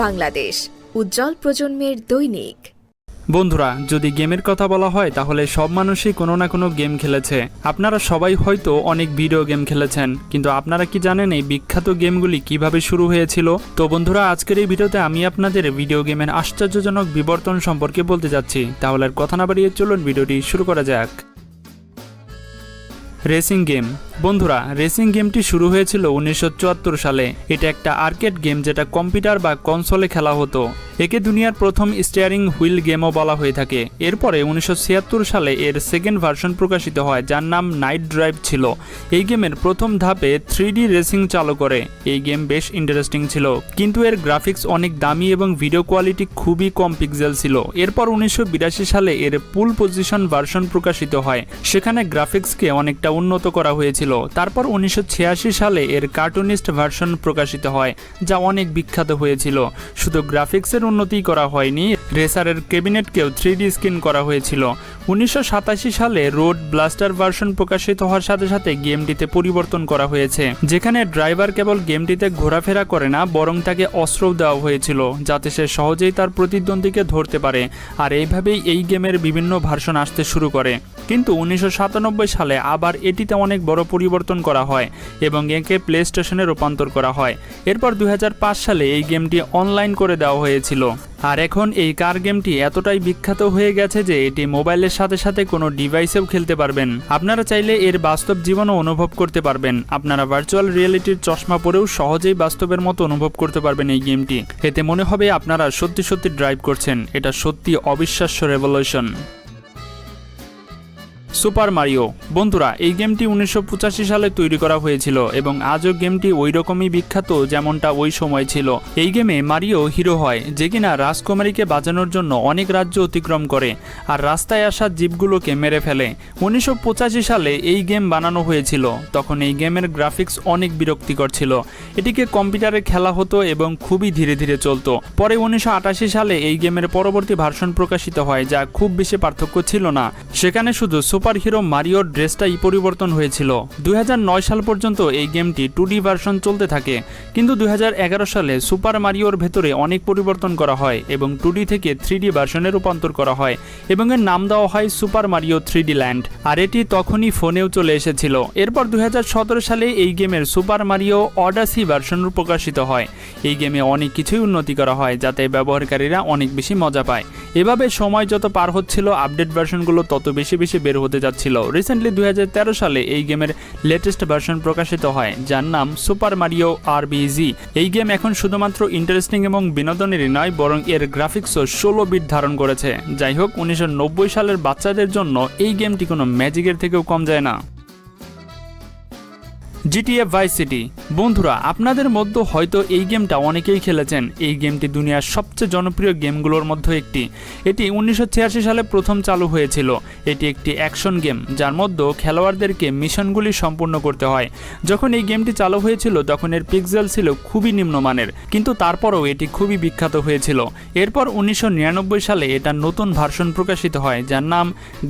বাংলাদেশ, উজ্জ্বল প্রজন্মের দৈনিক। বন্ধুরা, যদি গেমের কথা বলা হয়, তাহলে সব মানুষই কোনো না কোনো গেম খেলেছে। আপনারা সবাই হয়তো অনেক ভিডিও গেম খেলেছেন, কিন্তু আপনারা কি জানেন এই বিখ্যাত গেমগুলি কীভাবে শুরু হয়েছিল? তো বন্ধুরা, আজকের এই ভিডিওতে আমি আপনাদের ভিডিও গেমের আশ্চর্যজনক বিবর্তন সম্পর্কে বলতে যাচ্ছি। তাহলে আর কথা না বাড়িয়ে চলুন, ভিডিওটি শুরু করা যাক। Racing game. বন্ধুরা রেসিং গেমটি শুরু হয়েছিল উনিশশো চুয়াত্তর সালে। এটা একটা আর্কেড গেম যেটা কম্পিউটার বা কনসোলে খেলা হতো। একে দুনিয়ার প্রথম স্টিয়ারিং হুইল গেমও বলা হয়ে থাকে। এরপরে উনিশশো ছিয়াত্তর সালে এর সেকেন্ড ভার্সন প্রকাশিত হয়, যার নাম নাইট ড্রাইভ ছিল। এই গেমের প্রথম ধাপে থ্রি রেসিং চালু করে। এই গেম বেশ ইন্টারেস্টিং ছিল। কিন্তু এর গ্রাফিক্স অনেক দামি এবং ভিডিও কোয়ালিটি খুবই কম পিক্সেল ছিল। এরপর উনিশশো বিরাশি সালে এর পুল পজিশন ভার্সন প্রকাশিত হয়। সেখানে গ্রাফিক্সকে অনেকটা উন্নত করা হয়েছিল তারপর উনিশশো ছিয়াশি সালে এর কার্টুনিস্ট ভার্সন প্রকাশিত হয়, যা অনেক বিখ্যাত হয়েছিল। শুধু গ্রাফিক্সের উন্নতি করা হয়নি রেসারের ক্যাবিনেটকেও থ্রি স্ক্রিন করা হয়েছিল। উনিশশো সাতাশি সালে রোড ব্লাস্টার ভার্সন প্রকাশিত হওয়ার সাথে সাথে গেমটিতে পরিবর্তন করা হয়েছে। যেখানে ড্রাইভার কেবল গেমটিতে ঘোরাফেরা করে না, বরং তাকে অস্ত্রও দেওয়া হয়েছিল, যাতে সে সহজেই তার প্রতিদ্বন্দ্বীকে ধরতে পারে। আর এইভাবেই এই গেমের বিভিন্ন ভার্সন আসতে শুরু করে। কিন্তু উনিশশো সাতানব্বই সালে আবার এটিতে অনেক বড় পরিবর্তন করা হয় এবং একে প্লে স্টেশনে রূপান্তর করা হয়। এরপর দুই হাজার পাঁচ সালে এই গেমটি অনলাইন করে দেওয়া হয়েছিল। আর এখন এই কার গেমটি এতটাই বিখ্যাত হয়ে গেছে যে এটি মোবাইলের সাথে সাথে কোনো ডিভাইসেও খেলতে পারবেন। আপনারা চাইলে এর বাস্তব জীবনও অনুভব করতে পারবেন। আপনারা ভার্চুয়াল রিয়েলিটির চশমা পরেও সহজেই বাস্তবের মতো অনুভব করতে পারবেন এই গেমটি। এতে মনে হবে আপনারা সত্যি সত্যি ড্রাইভ করছেন। এটা সত্যি অবিশ্বাস্য রেভলিউশন সুপার মারিও। বন্ধুরা, এই গেমটি উনিশশো পঁচাশি সালে তৈরি করা হয়েছিল এবং আজও গেমটি ওই রকমই বিখ্যাত যেমনটা ওই সময় ছিল। এই গেমে মারিও হিরো হয়, যে কিনা রাজকুমারীকে বাঁচানোর জন্য অনেক রাজ্য অতিক্রম করে আর রাস্তায় আসা জীবগুলোকে মেরে ফেলে। উনিশশো পঁচাশি সালে এই গেম বানানো হয়েছিল, তখন এই গেমের গ্রাফিক্স অনেক বিরক্তিকর ছিল। এটিকে কম্পিউটারে খেলা হতো এবং খুবই ধীরে ধীরে চলতো। পরে উনিশশো আটাশি সালে এই গেমের পরবর্তী ভার্সন প্রকাশিত হয়, যা খুব বেশি পার্থক্য ছিল না। সেখানে শুধু সুপার হিরো মারিওর ড্রেসটাই পরিবর্তন হয়েছিল। দুই হাজার নয় সাল পর্যন্ত এই গেমটি টু ডি ভার্সন চলতে থাকে, কিন্তু দুই হাজার এগারো সালে সুপার মারিওর ভেতরে অনেক পরিবর্তন করা হয় এবং টু থেকে থ্রি ডি ভার্সনে রূপান্তর করা হয় এবং এর নাম দেওয়া হয় সুপার মারিও থ্রি ল্যান্ড, আর এটি তখনই ফোনেও চলে এসেছিল। এরপর দুই হাজার সতেরো সালে এই গেমের সুপার মারিও অডাসি ভার্সন প্রকাশিত হয়। এই গেমে অনেক কিছুই উন্নতি করা হয় যাতে ব্যবহারকারীরা অনেক বেশি মজা পায়। এভাবে সময় যত পার হচ্ছিল, আপডেট ভার্সনগুলো তত বেশি বেশি বের হতে যাচ্ছিল। রিসেন্টলি দুই হাজার তেরো সালে এই গেমের লেটেস্ট ভার্সন প্রকাশিত হয়, যার নাম সুপার মারিও আর এই গেম এখন শুধুমাত্র ইন্টারেস্টিং এবং বিনোদনেরই নয়, বরং এর গ্রাফিক্সও ষোলো বিট ধারণ করেছে। যাই হোক, উনিশশো নব্বই সালের বাচ্চাদের জন্য এই গেমটি কোনো ম্যাজিকের থেকেও কম যায় না। জিটিএ ভাই সিটি বন্ধুরা, আপনাদের মধ্যে হয়তো এই গেমটা অনেকেই খেলেছেন। এই গেমটি দুনিয়ার সবচেয়ে জনপ্রিয় গেমগুলোর মধ্যে একটি। এটি উনিশশো ছিয়াশি সালে প্রথম চালু হয়েছিল। এটি একটি অ্যাকশন গেম, যার মধ্যে খেলোয়াড়দেরকে মিশনগুলি সম্পূর্ণ করতে হয়। যখন এই গেমটি চালু হয়েছিল, তখন এর পিক্সেল ছিল খুবই নিম্নমানের, কিন্তু তারপরও এটি খুবই বিখ্যাত হয়েছিল। এরপর উনিশশো নিরানব্বই সালে এটা নতুন ভার্সন প্রকাশিত হয়, যার নাম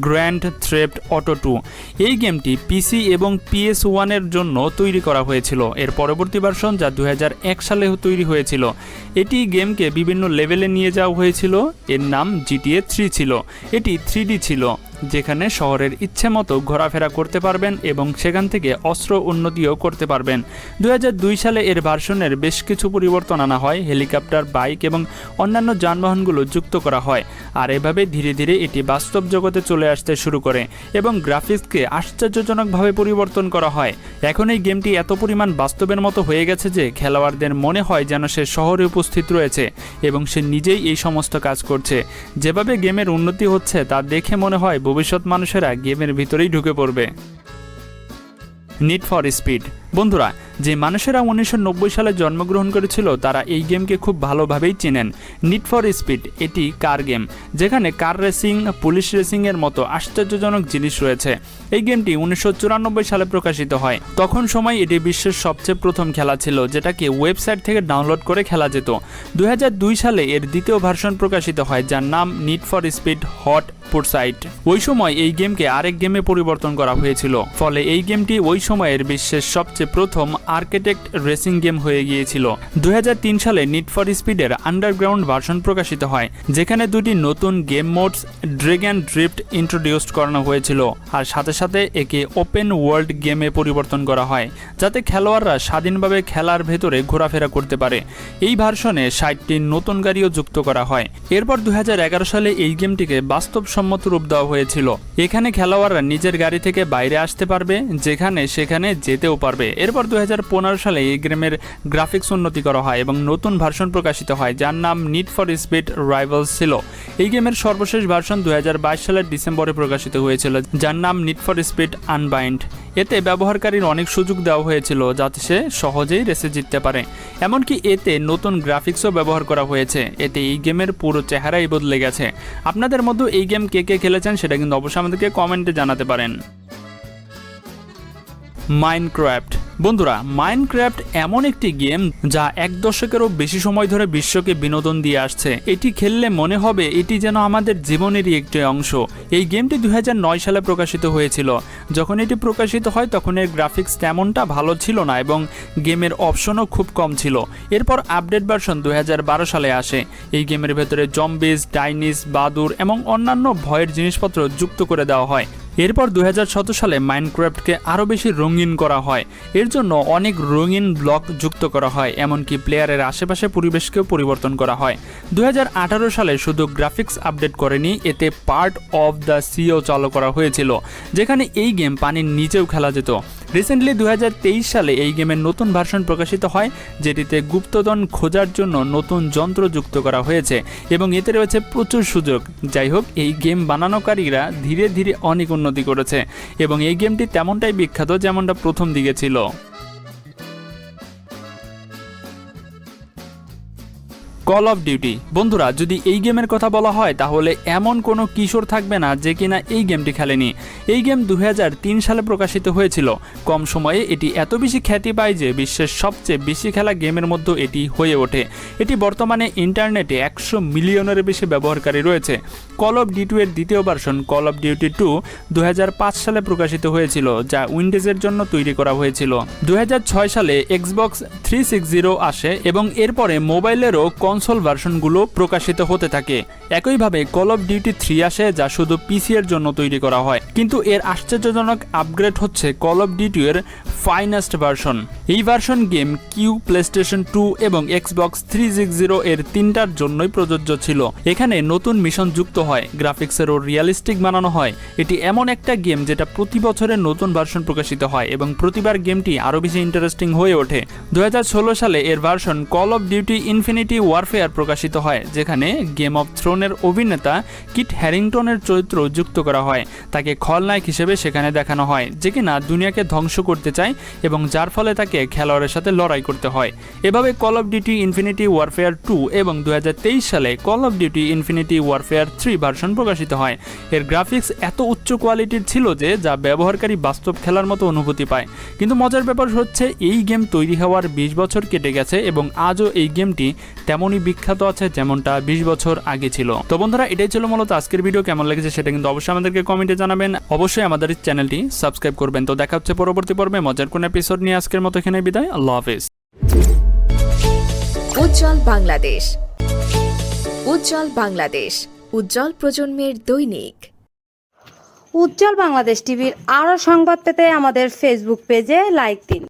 গ্র্যান্ড থ্রেপ্ট অটো টু এই গেমটি পিসি এবং পিএস ওয়ানের জন্য তৈরি করা হয়েছিল। এর পরবর্তী ভার্সন যা দুহাজার এক সালে তৈরি হয়েছিল। এটি গেমকে বিভিন্ন লেভেলে নিয়ে যাওয়া হয়েছিল। এর নাম জিটিএ থ্রি ছিল। এটি থ্রি ছিল। যেখানে শহরের ইচ্ছে মতো ঘোরাফেরা করতে পারবেন এবং সেখান থেকে অস্ত্র উন্নতিও করতে পারবেন। দু হাজার দুই সালে এর ভার্সনের বেশ কিছু পরিবর্তন আনা হয়, হেলিকপ্টার, বাইক এবং অন্যান্য যানবাহনগুলো যুক্ত করা হয়। আর এভাবে ধীরে ধীরে এটি বাস্তব জগতে চলে আসতে শুরু করে এবং গ্রাফিক্সকে আশ্চর্যজনকভাবে পরিবর্তন করা হয়। এখন এই গেমটি এত পরিমাণ বাস্তবের মতো হয়ে গেছে যে খেলোয়াড়দের মনে হয় যেন সে শহরে উপস্থিত রয়েছে এবং সে নিজেই এই সমস্ত কাজ করছে। যেভাবে গেমের উন্নতি হচ্ছে তা দেখে মনে হয় ভবিষ্যৎ মানুষেরা গেমের ভিতরেই ঢুকে পড়বে। নিড ফর স্পিড বন্ধুরা, যে মানুষেরা উনিশশো নব্বই সালে জন্মগ্রহণ করেছিল, তারা এই গেমকে খুব ভালোভাবেই চেনেন। নিড ফর স্পিড এটি কার গেম? যেখানে কার রেসিং, পুলিশ রেসিংয়ের মতো আশ্চর্যজনক জিনিস রয়েছে। এই গেমটি উনিশশো চুরানব্বই সালে প্রকাশিত হয়। তখন সময় এটি বিশ্বের সবচেয়ে প্রথম খেলা ছিল, যেটাকে ওয়েবসাইট থেকে ডাউনলোড করে খেলা যেত। দুই হাজার দুই সালে এর দ্বিতীয় ভার্সন প্রকাশিত হয়, যার নাম নিড ফর স্পিড হট স্পোর্টস সাইট ওই সময় এই গেমকে আরেক গেমে পরিবর্তন করা হয়েছিল, ফলে এই গেমটি ওই সময়ের বিশ্বের সবচেয়ে প্রথম আর্কিটেক্ট রেসিং গেম হয়ে গিয়েছিল। দুই হাজার তিন সালে নিট ফর স্পিডের আন্ডারগ্রাউন্ড ভার্সন প্রকাশিত হয়, যেখানে দুটি নতুন game modes dragon drift introduced করানো হয়েছিল। আর সাথে সাথে একে ওপেন ওয়ার্ল্ড গেমে পরিবর্তন করা হয়, যাতে খেলোয়াড়রা স্বাধীনভাবে খেলার ভেতরে ঘোরাফেরা করতে পারে। এই ভার্সনে ষাটটি নতুন গাড়িও যুক্ত করা হয়। এরপর দুই হাজার এগারো সালে এই গেমটিকে বাস্তবসম্মত রূপ দেওয়া হয়েছিল। এখানে খেলোয়াড়রা নিজের গাড়ি থেকে বাইরে আসতে পারবে, যেখানে সেখানে যেতেও পারবে। এরপর দুই হাজার পনেরো সালে এই গেমের গ্রাফিক্স উন্নতি করা হয় এবং নতুন ভার্সন প্রকাশিত হয়, যার নাম নিড ফর স্পিড রাইভালস ছিল এই গেমের সর্বশেষ ভার্সন দু হাজার বাইশ সালের ডিসেম্বরে প্রকাশিত হয়েছিল, যার নাম নিড ফর স্পিড আনবাইন্ড এতে ব্যবহারকারীর অনেক সুযোগ দেওয়া হয়েছিল যাতে সে সহজেই রেসে জিততে পারে। এমনকি এতে নতুন গ্রাফিক্সও ব্যবহার করা হয়েছে। এতে এই গেমের পুরো চেহারাই বদলে গেছে। আপনাদের মধ্যে এই গেম কে কে খেলেছেন সেটা কিন্তু অবশ্যই আমাদেরকে কমেন্টে জানাতে পারেন। মাইনক্রাফট বন্ধুরা মাইনক্রাফট এমন একটি গেম যা এক দশকেরও বেশি সময় ধরে বিশ্বকে বিনোদন দিয়ে আসছে। এটি খেললে মনে হবে এটি যেন আমাদের জীবনেরই একটি অংশ। এই গেমটি দুই হাজার নয় সালে প্রকাশিত হয়েছিল। যখন এটি প্রকাশিত হয়, তখন এর গ্রাফিক্স তেমনটা ভালো ছিল না এবং গেমের অপশনও খুব কম ছিল। এরপর আপডেট ভার্সন দুই হাজার বারো সালে আসে। এই গেমের ভেতরে জম্বিস ডাইনিস বাদুর এবং অন্যান্য ভয়ের জিনিসপত্র যুক্ত করে দেওয়া হয়। এরপর দুই হাজার সতেরো সালে মাইনক্রাফটকে আরও বেশি রঙিন করা হয়। এর জন্য অনেক রঙিন ব্লক যুক্ত করা হয়, এমনকি প্লেয়ারের আশেপাশে পরিবেশকেও পরিবর্তন করা হয়। দুই হাজার আঠারো সালে শুধু গ্রাফিক্স আপডেট করেনি, এতে পার্ট অফ দ্য সিও চালু করা হয়েছিল, যেখানে এই গেম পানির নিচেও খেলা যেত। রিসেন্টলি দুই হাজার তেইশ সালে এই গেমের নতুন ভার্সন প্রকাশিত হয়, যেটিতে গুপ্তধন খোঁজার জন্য নতুন যন্ত্র যুক্ত করা হয়েছে, এবং এতে রয়েছে প্রচুর সুযোগ। যাই হোক, এই গেম বানানোকারীরা ধীরে ধীরে অনেক উন্নতি করেছে। এবং এই গেমটি তেমনটাই বিখ্যাত যেমনটা প্রথম দিকে ছিল। কল অফ ডিউটি বন্ধুরা, যদি এই গেমের কথা বলা হয়, তাহলে এমন কোনো কিশোর থাকবে না যে কিনা এই গেমটি খেলেনি। এই গেম দু হাজার তিন সালে প্রকাশিত হয়েছিল। কম সময়ে এটি এত বেশি খ্যাতি পায় যে বিশ্বের সবচেয়ে বেশি খেলা গেমের মধ্যে এটি হয়ে ওঠে। এটি বর্তমানে ইন্টারনেটে একশো মিলিয়নের বেশি ব্যবহারকারী রয়েছে। কল অফ ডিউটি এর দ্বিতীয় version call of duty two দু হাজার পাঁচ সালে প্রকাশিত হয়েছিল, যা উইন্ডোজের জন্য তৈরি করা হয়েছিল। দুই হাজার ছয় সালে এক্সবক্স থ্রি আসে এবং এরপরে মোবাইলেরও কনসোল ভার্সনগুলো প্রকাশিত হতে থাকে। একইভাবে কল অফ ডিউটি থ্রি আসে যা শুধু পিসি এর জন্য তৈরি করা হয়। কিন্তু এর আশ্চর্যজনক আপগ্রেড হচ্ছে কল অফ ডিউটি এর ফাইনাস্ট ভার্সন এই version game Q PlayStation two এবং এক্সবক্স থ্রি সিক্স জিরো এর তিনটার জন্যই প্রযোজ্য ছিল। এখানে নতুন মিশন যুক্ত হয় গ্রাফিক্সেরও রিয়ালিস্টিক বানানো হয়। এটি এমন একটা গেম যেটা প্রতি বছরের নতুন ভার্সন প্রকাশিত হয় এবং প্রতিবার গেমটি আরও বেশি ইন্টারেস্টিং হয়ে ওঠে। দুই হাজার ষোলো সালে এর version call of duty infinity warfare প্রকাশিত হয়, যেখানে গেম অফ থ্রোনের অভিনেতা কিট হ্যারিংটনের চরিত্র যুক্ত করা হয়। তাকে খলনায়ক হিসেবে সেখানে দেখানো হয়, যে কিনা দুনিয়াকে ধ্বংস করতে চায় এবং যার ফলে তাকে খেলোয়াড়ের সাথে লড়াই করতে হয়। এভাবে call of duty infinity warfare two এবং দু হাজার তেইশ সালে call of duty infinity warfare three version প্রকাশিত হয়। এর গ্রাফিক্স এত উচ্চ কোয়ালিটির ছিল যে, যা ব্যবহারকারী বাস্তব খেলার মতো অনুভূতি পায়। কিন্তু মজার ব্যাপার হচ্ছে, এই গেম তৈরি হওয়ার বিশ বছর কেটে গেছে এবং আজও এই গেমটি তেমনই বিখ্যাত আছে যেমনটা বিশ বছর আগে ছিল। তো বন্ধুরা এটাই ছিল মূলত আজকের ভিডিও। কেমন লেগেছে সেটা কিন্তু অবশ্যই আমাদেরকে কমেন্টে জানাবেন। অবশ্যই আমাদের চ্যানেলটি সাবস্ক্রাইব করবেন। তো দেখা হচ্ছে পরবর্তী পর্বে। মজার কোন এপিসোড নিয়ে আজকের মতো এখানে বিদায়। আল্লাহ হাফিজ। উজ্জ্বল বাংলাদেশ। উজ্জ্বল বাংলাদেশ। উজ্জ্বল প্রজন্মের দৈনিক। উজ্জ্বল বাংলাদেশ টিভির আরও সংবাদ পেতে আমাদের ফেসবুক পেজে লাইক দিন।